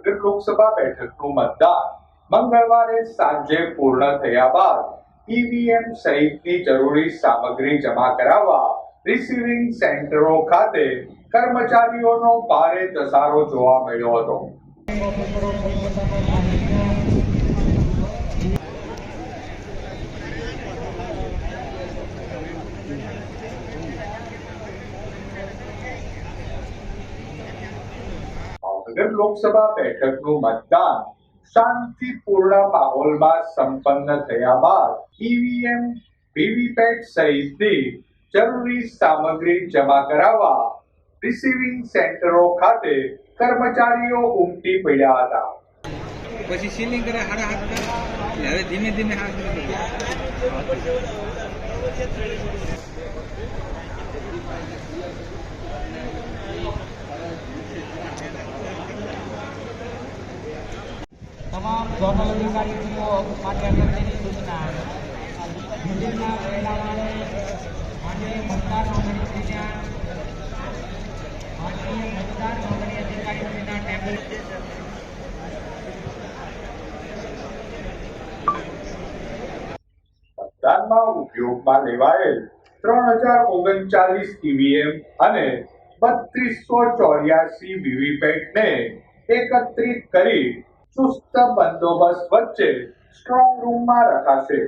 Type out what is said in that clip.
ભાવનગર લોકસભા બેઠકનું મતદાન. મંગળવારે સાંજે પૂર્ણ થયા બાદ ઈવીએમ સહિતની જરૂરી સામગ્રી જમા કરાવવા રિસીવિંગ સેન્ટરો ખાતે કર્મચારીઓનો ભારે ધસારો જોવા મળ્યો હતો. ભાવનગર લોકસભા બેઠકનું મતદાન શાંતિપૂર્ણ માહોલમાં સંપન્ન થયા બાદ ઈવીએમ, વીવીપેટ સહિતની જરૂરી સામગ્રી જમા કરાવવા રિસીવિંગ સેન્ટરો ખાતે કર્મચારીઓ ઉમટી પડ્યા હતા. પછી સીલિંગ કરે હાડા હાથ હવે ધીમે ધીમે હાથ તમામ ઝોનલ અધિકારીઓ માટે અગત્યની સૂચના. મંદિરના વહેલા વાળે માનનીય મતદાર નોંધણીશ્રીના માનનીય મતદાર નોંધણી અધિકારીઓના ટેબલ ઉપયોગમાં લેવાયેલ ત્રણ હજાર ઓગણચાલીસ ઈવીએમ અને બત્રીસો ચોર્યાસી વીવીપેટને એકત્રિત કરી ચુસ્ત બંદોબસ્ત વચ્ચે સ્ટ્રોંગ રૂમમાં રખાશે.